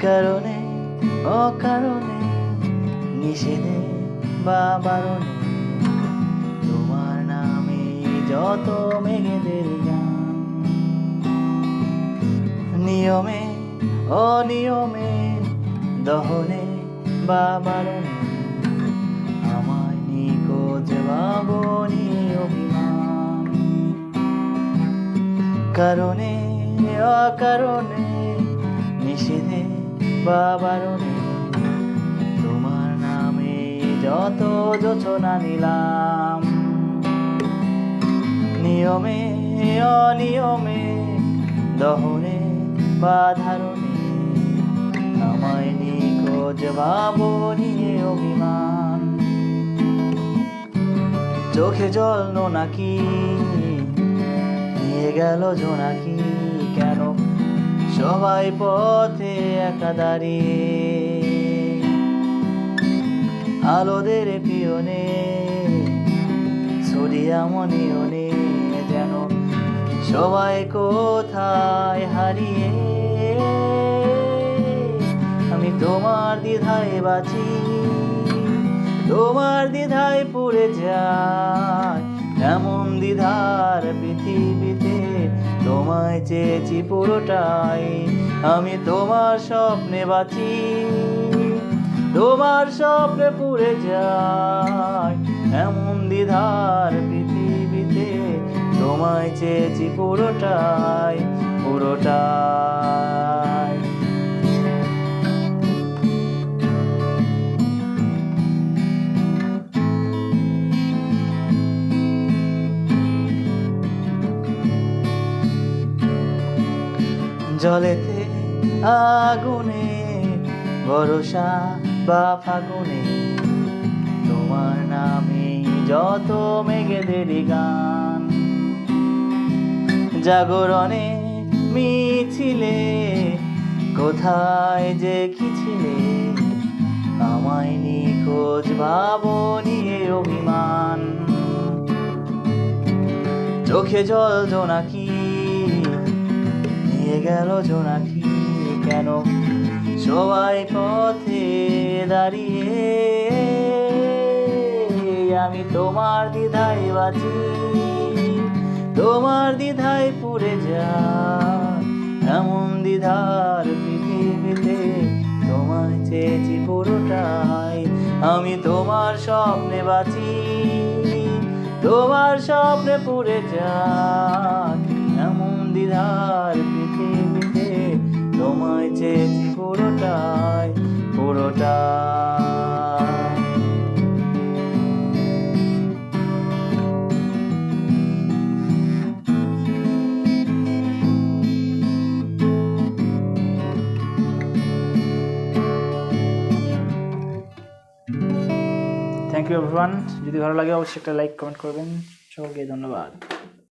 কারণে, অকারণে, নিষেধে বা বারণে, তোমার নামে যত মেঘেদের গান, নিয়মে, অনিয়মে, দহনে বা বারণে, আমায় নিখোঁজ ভাবনি অভিমান কারণে, অকারণে, নিষেধে বা বারণে, তোমার নামে যত যোচনা নিলাম। নিয়মে, অনিয়মে, দহনে বা ধারণে, আমায় নিখোঁজ ভাবনি অভিমান। চোখে জল নাকি নিয়ে গেল জোনাকি, কেন সবাই পথে একা দাঁড়িয়ে আলোদের পিয়নে সোডিয়াম নিয়নে যেন সবাই কোথায় হারিয়ে। আমি তোমার দ্বিধায় বাঁচি, তোমার দ্বিধায় পড়ে যায় চেয়েছি পুরোটাই, আমি তোমার স্বপ্নে বাঁচি। তোমার স্বপ্নে পুরে যাই এমন দ্বিধার পৃথিবীতে। তোমায় চেয়েছি পুরোটাই জলেতে আগুনে, ভরসা বা ফাগুনে। তোমার নামে যত মেঘেদের গান। জাগরণে মিছিলে, কোথায় যে কি ছিলে? আমায় নিখোঁজ ভাবনিয়ে অভিমান। চোখে জল জোনাকি নিয়ে গেল জোনাকি কেন? সবাই পথে দাঁড়িয়ে আমি তোমার দ্বিধায় বাঁচি তোমার দ্বিধায় পুড়ে যা। এমন দ্বিধার পৃথিবীতে তোমায় চেয়েছি পুরোটাই। আমি তোমার স্বপ্নে বাঁচি তোমার স্বপ্নে পুড়ে যা। এমন দ্বিধার পৃথিবীতে তোমায় চেয়েছি পুরোটাই পুরোটাই। থ্যাংক ইউ এভরিওয়ান যদি ভালো লাগে অবশ্যই একটা লাইক কমেন্ট করবেন। সকলকে ধন্যবাদ।